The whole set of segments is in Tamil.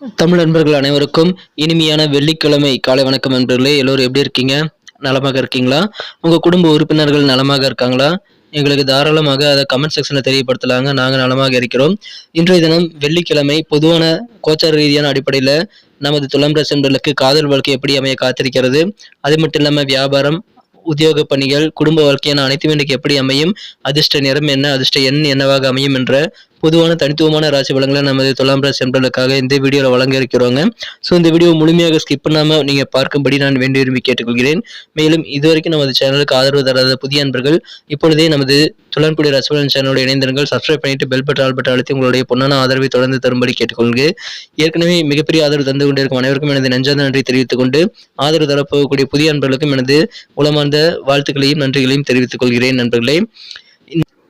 தமிழ் நண்பர்கள் அனைவருக்கும் இனிமையான வெள்ளிக்கிழமை காலை வணக்கம் நண்பர்களே எல்லோரும் எப்படி இருக்கீங்க? நலமாக இருக்கீங்களா? உங்கள் குடும்ப உறுப்பினர்கள் நலமாக இருக்காங்களா? எங்களுக்கு தாராளமாக அதை கமெண்ட் செக்ஷனில் தெரியப்படுத்தலாங்க. நாங்கள் நலமாக இருக்கிறோம். இன்றைய தினம் வெள்ளிக்கிழமை பொதுவான கோச்சார ரீதியான அடிப்படையில் நமது துலாம் ராசி காதல் வாழ்க்கை எப்படி அமைய காத்திருக்கிறது? அது மட்டும் இல்லாமல் வியாபாரம் உத்தியோக பணிகள் குடும்ப வாழ்க்கையான அனைத்தும் எனக்கு எப்படி அமையும்? அதிர்ஷ்ட நிறம் என்ன அதிர்ஷ்ட எண் என்னவாக அமையும் என்ற பொதுவான தனித்துவமான ராசி பலங்களை நமது துலாம் ராசி நண்பர்களுக்காக இந்த வீடியோவில் வழங்க இருக்கிறோங்க. ஸோ இந்த வீடியோ முழுமையாக ஸ்கிப் பண்ணாமல் நீங்கள் பார்க்கும்படி நான் வேண்டி விரும்பி கேட்டுக்கொள்கிறேன். மேலும் இதுவரைக்கும் நமது சேனலுக்கு ஆதரவு தராத புதிய நண்பர்கள் இப்பொழுதே நமது துலான்குடி ராசி பலன் சேனலோட இணைந்திருங்கள். சப்ஸ்கிரைப் பண்ணிட்டு பெல் பட்டன் ஆல் பட்டன் அழுத்தி உங்களுடைய பொன்னான ஆதரவை தொடர்ந்து தரும்படி கேட்டுக்கொள்கிறேன் ஏற்கனவே மிகப்பெரிய ஆதரவு தந்து கொண்டிருக்கும் அனைவருக்கும் எனது நெஞ்சார்ந்த நன்றி தெரிவித்துக் கொண்டு ஆதரவு தரப்போகக்கூடிய புதிய நண்பர்களுக்கும் எனது உளமார்ந்த வாழ்த்துக்களையும் நன்றிகளையும் தெரிவித்துக் கொள்கிறேன் நண்பர்களே.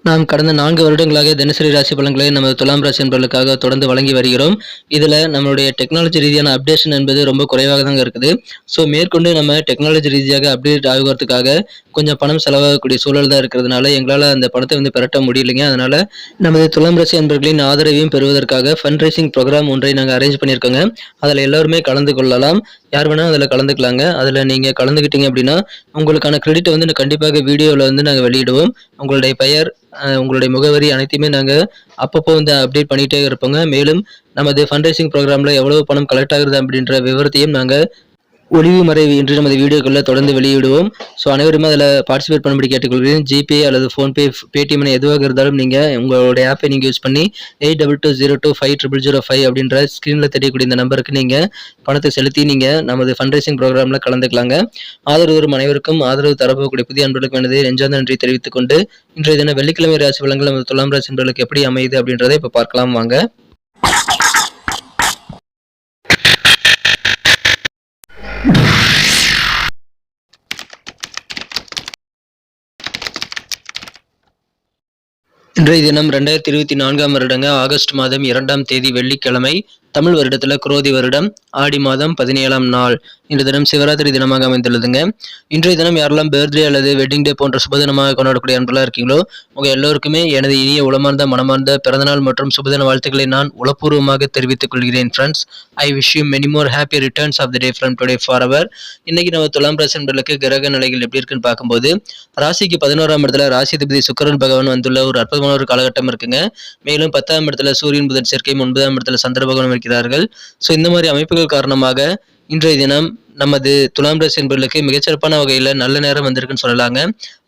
நாம் கடந்த நான்கு வருடங்களாக தினசரி ராசி பலன்களை நமது துலாம் ராசி என்பவர்களுக்காக தொடர்ந்து வழங்கி வருகிறோம். இதில் நம்மளுடைய டெக்னாலஜி ரீதியான அப்டேஷன் என்பது ரொம்ப குறைவாக தாங்க இருக்குது. ஸோ மேற்கொண்டு நம்ம டெக்னாலஜி ரீதியாக அப்டேட் ஆகுறதுக்காக கொஞ்சம் பணம் செலவாகக்கூடிய சூழல் தான் இருக்கிறதுனால எங்களால் அந்த பணத்தை வந்து பெரட்ட முடியலைங்க. அதனால் நமது துலாம் ராசி என்பர்களின் ஆதரவையும் பெறுவதற்காக ஃபண்ட் ரைசிங் ப்ரோக்ராம் ஒன்றை நாங்கள் அரேஞ்ச் பண்ணியிருக்கோங்க. அதில் எல்லோருமே கலந்து கொள்ளலாம். யார் வேணால் அதில் கலந்துக்கலாங்க. அதில் நீங்கள் கலந்துக்கிட்டீங்க அப்படின்னா உங்களுக்கான கிரெடிட்டை வந்து கண்டிப்பாக வீடியோவில் வந்து நாங்கள் வெளியிடுவோம். உங்களுடைய பெயர் உங்களுடைய முகவரி அனைத்தையுமே நாங்கள் அப்பப்போ வந்து அப்டேட் பண்ணிகிட்டே இருப்போங்க. மேலும் நமது ஃபண்ட் ரைசிங் ப்ரோக்ராமில் எவ்வளோ பணம் கலெக்ட் ஆகுது அப்படின்ற விவரத்தையும் நாங்கள் ஒளிவு மறைவு இன்று நமது வீடியோக்களில் தொடர்ந்து வெளியிடுவோம். ஸோ அனைவருமே அதில் பார்ட்டிசிபேட் பண்ணும்படி கேட்டுக்கொள்கிறேன். ஜிபே அல்லது ஃபோன்பே பேடிஎம் எதுவாக இருந்தாலும் நீங்கள் உங்களுடைய ஆப்பை நீங்கள் யூஸ் பண்ணி eight double two zero two five triple zero five அப்படின்ற ஸ்க்ரீனில் தெரியக்கூடிய இந்த நம்பருக்கு நீங்கள் பணத்தை செலுத்தி நீங்கள் நமது ஃபண்ட் ரைசிங் ப்ரோக்ராமில் கலந்துக்கலாங்க. ஆதரவு தரும் அனைவருக்கும் ஆதரவு தரப்போகக்கூடிய புதிய அன்பர்களுக்கு எனது நெஞ்சார்ந்த நன்றி தெரிவித்துக் கொண்டு இன்றைய தினம் வெள்ளிக்கிழமை ராசி வளங்கள் நமது துலாம் ராசி அன்பர்களுக்கு எப்படி அமையுது அப்படின்றத இப்போ பார்க்கலாம் வாங்க. இன்றைய தினம் ரெண்டாயிரத்தி இருபத்தி நான்காம் வருடங்க ஆகஸ்ட் மாதம் இரண்டாம் தேதி வெள்ளிக்கிழமை தமிழ் வருடத்தில் குரோதி வருடம் ஆடி மாதம் பதினேழாம் நாள். இன்று தினம் சிவராத்திரி தினமாக அமைந்துள்ளதுங்க. இன்றைய தினம் யாரெல்லாம் பர்த்டே அல்லது வெட்டிங் டே போன்ற சுபதினமாக கொண்டாடக்கூடிய அன்பெல்லாம் இருக்கீங்களோ உங்கள் எல்லோருக்குமே எனது இனிய உளமார்ந்த மனமார்ந்த பிறந்தநாள் மற்றும் சுபதின வாழ்த்துக்களை நான் உளப்பூர்வமாக தெரிவித்துக் கொள்கிறேன் friends I wish you many more happy returns of the day from today for our இன்னைக்கு நம்ம துலாம் ராசி நண்பர்களுக்கு கிரக நிலைகள் எப்படி இருக்குன்னு பார்க்கும்போது ராசிக்கு பதினோராம் இடத்துல ராசிதிபதி சுக்கரன் பகவான் வந்துள்ள ஒரு அற்புதமான ஒரு காலகட்டம் இருக்குங்க. மேலும் பத்தாம் இடத்துல சூரியன் புதன் சேர்க்கை ஒன்பதாம் இடத்துல சந்திர பகவான் இருக்கிறார்கள் ஸோ இந்த மாதிரி அமைப்புகள் காரணமாக இன்றைய தினம் நமது துலாம் ராசி என்பவர்களுக்கு மிகச்சிறப்பான வகையில் நல்ல நேரம் வந்திருக்குன்னு சொல்லலாங்க.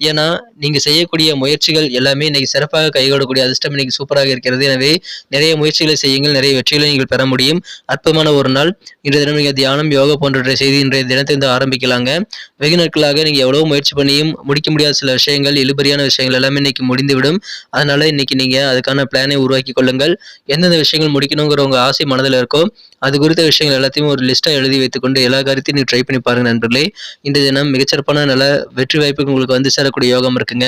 ஏன்னா நீங்கள் செய்யக்கூடிய முயற்சிகள் எல்லாமே இன்னைக்கு சிறப்பாக கைகூடக்கூடிய அதிர்ஷ்டம் இன்னைக்கு சூப்பராக இருக்கிறது. எனவே நிறைய முயற்சிகளை செய்யுங்கள் நிறைய வெற்றிகளை நீங்கள் பெற முடியும். அற்புதமான ஒரு நாள். இன்றைய தினம் நீங்கள் தியானம் யோகா போன்ற செய்தி இன்றைய தினத்தை வந்து ஆரம்பிக்கலாங்க. வெகு நாட்களாக நீங்கள் எவ்வளோ முயற்சி பண்ணியும் முடிக்க முடியாத சில விஷயங்கள் இழுபறியான விஷயங்கள் எல்லாமே இன்னைக்கு முடிந்துவிடும். அதனால இன்னைக்கு நீங்கள் அதுக்கான பிளானை உருவாக்கி கொள்ளுங்கள். எந்தெந்த விஷயங்கள் முடிக்கணுங்கிற உங்கள் ஆசை மனதில் இருக்கோ அது குறித்த விஷயங்கள் எல்லாத்தையும் ஒரு லிஸ்ட்டாக எழுதி வைத்துக்கொண்டு எல்லா காரியத்தையும் நீங்கள் ட்ரை பண்ணி பாருங்கள் நண்பர்களே. இந்த தினம் மிகச்சிறப்பான நல்ல வெற்றி வாய்ப்பு உங்களுக்கு வந்து சேரக்கூடிய யோகம் இருக்குங்க.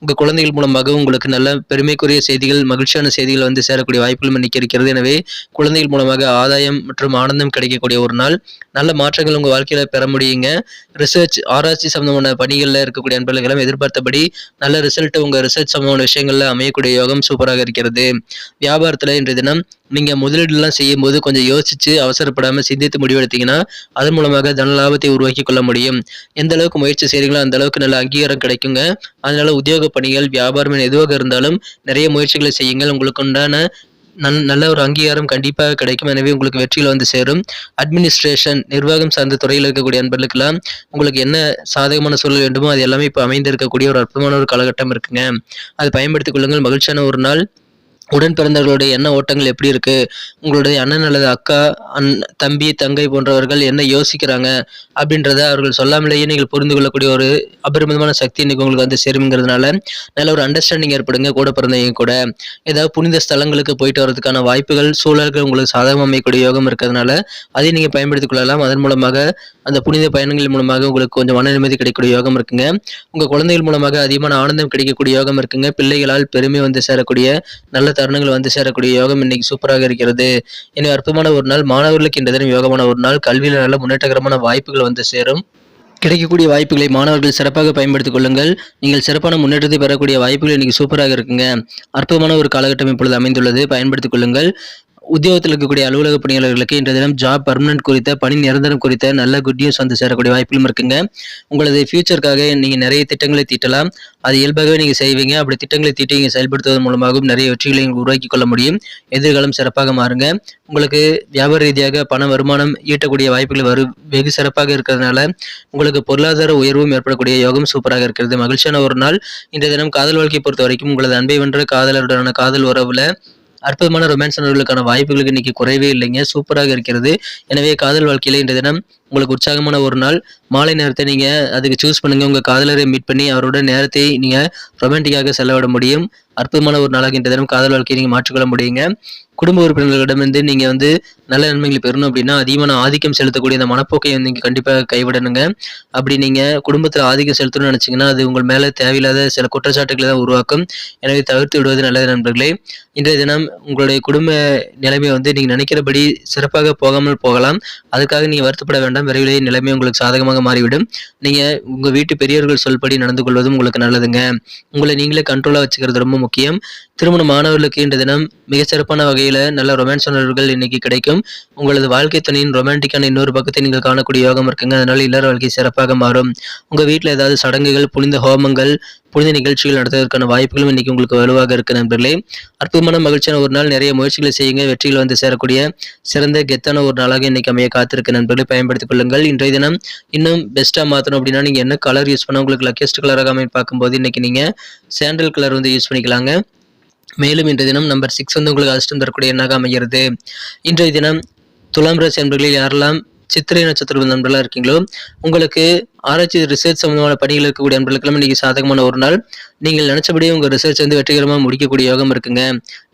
உங்கள் குழந்தைகள் மூலமாக உங்களுக்கு நல்ல பெருமைக்குரிய செய்திகள் மகிழ்ச்சியான செய்திகள் வந்து சேரக்கூடிய வாய்ப்புகளும் இன்னைக்கு இருக்கிறது. எனவே குழந்தைகள் மூலமாக ஆதாயம் மற்றும் ஆனந்தம் கிடைக்கக்கூடிய ஒரு நாள். நல்ல மாற்றங்கள் உங்கள் வாழ்க்கையில் பெற முடியுங்க. ரிசர்ச் ஆராய்ச்சி சம்பந்தமான பணிகளில் இருக்கக்கூடிய நண்பர்களும் எதிர்பார்த்தபடி நல்ல ரிசல்ட் உங்கள் ரிசர்ச் சம்பந்தமான விஷயங்களில் அமையக்கூடிய யோகம் சூப்பராக இருக்கிறது. வியாபாரத்தில் இன்றைய தினம் நீங்கள் முதலீடுலாம் செய்யும்போது கொஞ்சம் யோசித்து அவசரப்படாமல் சிந்தித்து முடிவெடுத்தீங்கன்னா அதன் மூலமாக தன லாபத்தை உருவாக்கி கொள்ள முடியும். எந்த அளவுக்கு முயற்சி செய்கிறீங்களோ அந்த அளவுக்கு நல்ல அங்கீகாரம் கிடைக்குங்க. அதனால் உத்தியோக பணிகள் வியாபாரம் எதுவாக இருந்தாலும் நிறைய முயற்சிகளை செய்யுங்கள். உங்களுக்கு உண்டான நன் நல்ல ஒரு அங்கீகாரம் கண்டிப்பாக கிடைக்கும். எனவே உங்களுக்கு வெற்றியில் வந்து சேரும். அட்மினிஸ்ட்ரேஷன் நிர்வாகம் சார்ந்த துறையில் இருக்கக்கூடிய அன்பர்களுக்கெல்லாம் உங்களுக்கு என்ன சாதகமான சூழல் வேண்டுமோ அது எல்லாமே இப்போ அமைந்திருக்கக்கூடிய ஒரு அற்புதமான ஒரு காலகட்டம் இருக்குங்க. அதை பயன்படுத்திக் கொள்ளுங்கள். மகிழ்ச்சியான ஒரு நாள். உடன் பிறந்தவர்களுடைய எண்ண ஓட்டங்கள் எப்படி இருக்கு? உங்களுடைய அண்ணன் அல்லது அக்கா அண் தம்பி தங்கை போன்றவர்கள் என்ன யோசிக்கிறாங்க? அப்படின்றத அவர்கள் சொல்லாமலேயே நீங்கள் புரிந்து கொள்ளக்கூடிய ஒரு அபரிமிதமான சக்தி இன்னைக்கு உங்களுக்கு வந்து சேருங்கிறதுனால நல்ல ஒரு அண்டர்ஸ்டாண்டிங் ஏற்படுங்க கூட பிறந்தவங்க கூட. ஏதாவது புனித ஸ்தலங்களுக்கு போயிட்டு வரதுக்கான வாய்ப்புகள் சூழல்கள் உங்களுக்கு சாதகமாக அமைக்கக்கூடிய யோகம் இருக்கிறதுனால அதையும் நீங்கள் பயன்படுத்திக் கொள்ளலாம். அதன் மூலமாக அந்த புனித பயணங்கள் மூலமாக உங்களுக்கு கொஞ்சம் மன நிம்மதி கிடைக்கக்கூடிய யோகம் இருக்குங்க. உங்கள் குழந்தைகள் மூலமாக அதிகமான ஆனந்தம் கிடைக்கக்கூடிய யோகம் இருக்குங்க. பிள்ளைகளால் பெருமை வந்து சேரக்கூடிய நல்ல தருணங்கள் வந்து சேரக்கூடிய யோகம் இன்னைக்கு சூப்பராக இருக்கிறது. எனவே அற்புதமான ஒரு நாள் மாணவர்களுக்கு இந்த தினம் யோகமான ஒரு நாள். கல்வியில் நல்ல முன்னேற்றகரமான வாய்ப்புகள் வந்து சேரும். கிடைக்கக்கூடிய வாய்ப்புகளை மாணவர்கள் சிறப்பாக பயன்படுத்திக் கொள்ளுங்கள். நீங்கள் சிறப்பான முன்னேற்றத்தை பெறக்கூடிய வாய்ப்புகள் இன்னைக்கு சூப்பராக இருக்குங்க. அற்புதமான ஒரு காலகட்டம் இப்பொழுது அமைந்துள்ளது. பயன்படுத்திக் கொள்ளுங்கள். உத்தியோகத்தில் இருக்கக்கூடிய அலுவலக பணியாளர்களுக்கு இன்றைய தினம் ஜாப் பர்மனன்ட் குறித்த பணி நிரந்தரம் குறித்த நல்ல குட் நியூஸ் வந்து சேரக்கூடிய வாய்ப்பிலும் இருக்குங்க. உங்களது ஃபியூச்சருக்காக நீங்கள் நிறைய திட்டங்களை தீட்டலாம். அது இயல்பாகவே நீங்கள் செய்வீங்க. அப்படி திட்டங்களை தீட்டி நீங்கள் செயல்படுத்துவதன் மூலமாகவும் நிறைய வெற்றிகளை உருவாக்கி கொள்ள முடியும். எதிர்காலம் சிறப்பாக மாறுங்க. உங்களுக்கு வியாபார ரீதியாக பண வருமானம் ஈட்டக்கூடிய வாய்ப்புகள் வரு வெகு சிறப்பாக இருக்கிறதுனால உங்களுக்கு பொருளாதார உயர்வும் ஏற்படக்கூடிய யோகம் சூப்பராக இருக்கிறது. மகிழ்ச்சியான ஒரு நாள். இன்றைய தினம் காதல் வாழ்க்கையை பொறுத்த வரைக்கும் உங்களது அன்பை வென்ற காதலருடனான காதல் உறவுல அற்புதமான ரொமான்ஸ் உணர்வுகளுக்கான வாய்ப்புகளுக்கு இன்னைக்கு குறைவே இல்லைங்க. சூப்பராக இருக்கிறது. எனவே காதல் வாழ்க்கையில் இன்றைய தினம் உங்களுக்கு உற்சாகமான ஒரு நாள். மாலை நேரத்தை நீங்கள் அதுக்கு சூஸ் பண்ணுங்கள் உங்கள் காதலரை மீட் பண்ணி அவரோட நேரத்தை நீங்கள் ரொமான்டிக்காக செலவிட முடியும். அற்புதமான ஒரு நாளாக இன்றைய தினம் காதல் வாழ்க்கையை நீங்கள் மாற்றிக்கொள்ள முடியுங்க. குடும்ப உறுப்பினர்களிடமிருந்து நீங்கள் வந்து நல்ல நன்மைகளை பெறணும் அப்படின்னா அதிகமான ஆதிக்கம் செலுத்தக்கூடிய இந்த மனப்போக்கை வந்து நீங்கள் கண்டிப்பாக கைவிடணுங்க. அப்படி நீங்கள் குடும்பத்தில் ஆதிக்கம் செலுத்தணும்னு நினைச்சீங்கன்னா அது உங்கள் மேலே தேவையில்லாத சில குற்றச்சாட்டுகளை தான் உருவாக்கும். எனவே தவிர்த்து விடுவது நல்லது நண்பர்களே. இன்றைய தினம் உங்களுடைய குடும்ப நிலைமை வந்து நீங்கள் நினைக்கிறபடி சிறப்பாக போகாமல் போகலாம். அதுக்காக நீங்கள் வருத்தப்பட வேண்டாம். விரைவிலேயே நிலைமை உங்களுக்கு சாதகமாக மாறிவிடும். நீங்கள் உங்கள் வீட்டு பெரியவர்கள் சொல்படி நடந்து கொள்வதும் உங்களுக்கு நல்லதுங்க. உங்களை நீங்களே கண்ட்ரோலா வச்சுக்கிறது ரொம்ப முக்கியம். திருமணம் மாணவர்களுக்கு இன்றைய தினம் மிகச்சிறப்பான வகையில் நல்ல ரொமான்ஸ் உணர்வுகள் இன்னைக்கு கிடைக்கும். உங்களது வாழ்க்கை துணையின் ரொமான்டிக்கான இன்னொரு பக்கத்தை நீங்கள் காணக்கூடிய யோகம் இருக்குங்க. அதனால் இல்லற வாழ்க்கை சிறப்பாக மாறும். உங்கள் வீட்டில் ஏதாவது சடங்குகள் புனித ஹோமங்கள் புனித நிகழ்ச்சிகள் நடத்துவதற்கான வாய்ப்புகளும் இன்னைக்கு உங்களுக்கு வலுவாக இருக்கு நண்பர்களே. அற்புதமான மகிழ்ச்சியான ஒரு நாள். நிறைய முயற்சிகளை செய்யுங்க. வெற்றிகள் வந்து சேரக்கூடிய சிறந்த கெத்தான ஒரு நாளாக இன்னைக்கு அமைய காத்திருக்கு நண்பர்களை. பயன்படுத்திக் கொள்ளுங்கள். இன்றைய தினம் இன்னும் பெஸ்ட்டாக மாற்றணும் அப்படின்னா நீங்கள் என்ன கலர் யூஸ் பண்ண உங்களுக்கு லக்கெஸ்ட் கலராக அமைய பார்க்கும்போது இன்னைக்கு நீங்கள் சாண்டல் கலர் வந்து யூஸ் பண்ணிக்கலாங்க. மேலும் இன்றைய தினம் நம்பர் சிக்ஸ் வந்து உங்களுக்கு அதிர்ஷ்டம் தரக்கூடிய எண்ணாக அமைகிறது? இன்றைய தினம் துலாம் ராசி நண்பர்களில் யாரெல்லாம் சித்திரை நட்சத்திர நண்பர்களாக இருக்கீங்களோ உங்களுக்கு ஆராய்ச்சி ரிசர்ச் சம்பந்தமான பணிகள் இருக்கக்கூடிய நண்பர்களுக்கெல்லாம் இன்னைக்கு சாதகமான ஒரு நாள். நீங்கள் நினைச்சபடியே உங்கள் ரிசர்ச் வந்து வெற்றிகரமாக முடிக்கக்கூடிய யோகம் இருக்குங்க.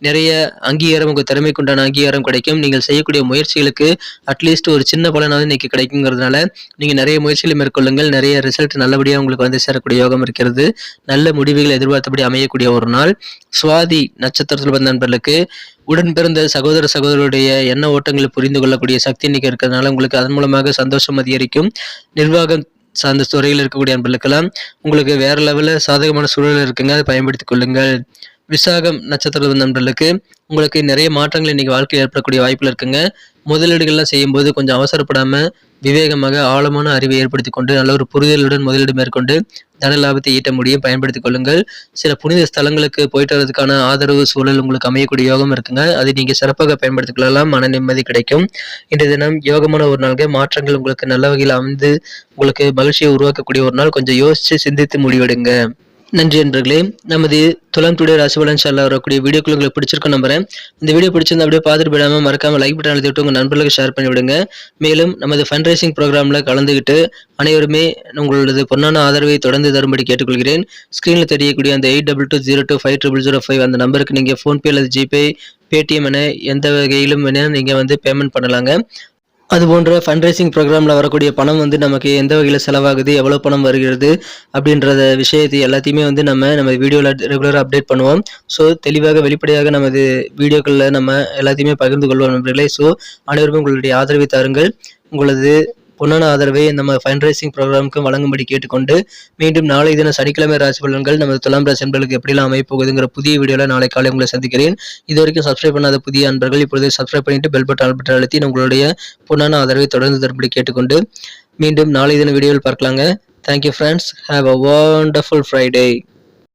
நிறைய அங்கீகாரம் உங்கள் திறமைக்குண்டான அங்கீகாரம் கிடைக்கும். நீங்கள் செய்யக்கூடிய முயற்சிகளுக்கு அட்லீஸ்ட் ஒரு சின்ன பலனாவது இன்னைக்கு கிடைக்குங்கிறதுனால நீங்கள் நிறைய முயற்சிகளை மேற்கொள்ளுங்கள். நிறைய ரிசல்ட் நல்லபடியாக உங்களுக்கு வந்து சேரக்கூடிய யோகம் இருக்கிறது. நல்ல முடிவுகள் எதிர்பார்த்தபடி அமையக்கூடிய ஒரு நாள். சுவாதி நட்சத்திரத்தில் வந்த நண்பர்களுக்கு உடன் பிறந்த சகோதர சகோதரருடைய எண்ண ஓட்டங்களை புரிந்து கொள்ளக்கூடிய சக்தி இன்னைக்கு இருக்கிறதுனால உங்களுக்கு அதன் மூலமாக சந்தோஷம் அதிகரிக்கும். நிர்வாகம் சார்ந்த துறையில் இருக்கக்கூடிய அன்பர்களுக்கெல்லாம் உங்களுக்கு வேறு லெவலில் சாதகமான சூழல் இருக்குங்க. அதை பயன்படுத்தி கொள்ளுங்கள். விசாகம் நட்சத்திர நண்பர்களுக்கு உங்களுக்கு நிறைய மாற்றங்கள் இன்னைக்கு வாழ்க்கையில் ஏற்படக்கூடிய வாய்ப்பில் இருக்குங்க. முதலீடுகள்லாம் செய்யும்போது கொஞ்சம் அவசரப்படாமல் விவேகமாக ஆழமான அறிவை ஏற்படுத்தி கொண்டு நல்ல ஒரு புரிதலுடன் முதலீடு மேற்கொண்டு தன லாபத்தை ஈட்ட முடியும். பயன்படுத்திக் கொள்ளுங்கள். சில புனித ஸ்தலங்களுக்கு போயிட்டு வரதுக்கான ஆதரவு சூழல் உங்களுக்கு அமையக்கூடிய யோகம் இருக்குங்க. அதை நீங்கள் சிறப்பாக பயன்படுத்திக் கொள்ளலாம். மன நிம்மதி கிடைக்கும். இன்றைய தினம் யோகமான ஒரு நாள்கள் மாற்றங்கள் உங்களுக்கு நல்ல வகையில் அமைந்து உங்களுக்கு மகிழ்ச்சியை உருவாக்கக்கூடிய ஒரு நாள். கொஞ்சம் யோசித்து சிந்தித்து முடிவெடுங்க. நன்றி நண்பர்களே. நமது துலாம் டுடே ராசி பலன் வரக்கூடிய வீடியோக்கள் உங்களுக்கு பிடிச்சிருக்கும் நம்புறேன். இந்த வீடியோ பிடிச்சிருந்தா அப்படியே பார்த்துட்டு போயிடாம மறக்காம லைக் பட்டன் அழுத்தி விட்டு உங்க நண்பர்களுக்கு ஷேர் பண்ணி விடுங்க. மேலும் நமது ஃபண்ட் ரைசிங் ப்ரோக்ராம்ல கலந்துக்கிட்டு அனைவருமே உங்களது பொன்னான ஆதரவை தொடர்ந்து தரும்படி கேட்டுக்கொள்கிறேன். ஸ்க்ரீனில் தெரியக்கூடிய அந்த eight double two zero two five triple zero five அந்த நம்பருக்கு நீங்கள் ஃபோன்பே அல்லது ஜிபே பேடிஎம் என எந்த வகையிலும் வேணால் நீங்கள் வந்து பேமெண்ட் பண்ணலாங்க. அது போன்ற ஃபண்ட் ரைசிங் ப்ரோக்ராமில் வரக்கூடிய பணம் வந்து நமக்கு எந்த வகையில் செலவாகுது எவ்வளோ பணம் வருகிறது அப்படின்றத விஷயத்தை எல்லாத்தையுமே வந்து நம்ம நம்ம வீடியோவில் ரெகுலராக அப்டேட் பண்ணுவோம். ஸோ தெளிவாக வெளிப்படையாக நமது வீடியோக்களில் நம்ம எல்லாத்தையுமே பகிர்ந்து கொள்வோம் நண்பர்களே. ஸோ அனைவருமே உங்களுடைய ஆதரவை தாருங்கள். உங்களது பொன்னான ஆதரவை நம்ம ஃபண்ட் ரைசிங் ப்ரோக்ராமுக்கு வழங்கும்படி கேட்டுக்கொண்டு மீண்டும் நாளை தின சனிக்கிழமை ராசி பலன்கள் நமது துலாம் ராசி அன்பர்களுக்கு எப்படிலாம் அமைப்போகுதுங்கிற புதிய வீடியோவில் நாளை காலை உங்களை சந்திக்கிறேன். இது வரைக்கும் சப்ஸ்கிரைப் பண்ணாத புதிய அன்பர்கள் இப்பொழுது சப்ஸ்கிரைப் பண்ணிட்டு பெல் பட்டன் பட்டன் அழுத்தி உங்களுடைய பொன்னான ஆதரவை தொடர்ந்து தரும்படி கேட்டுக்கொண்டு மீண்டும் நாளை தின வீடியோவில் பார்க்கலாங்க. Thank you friends have a wonderful Friday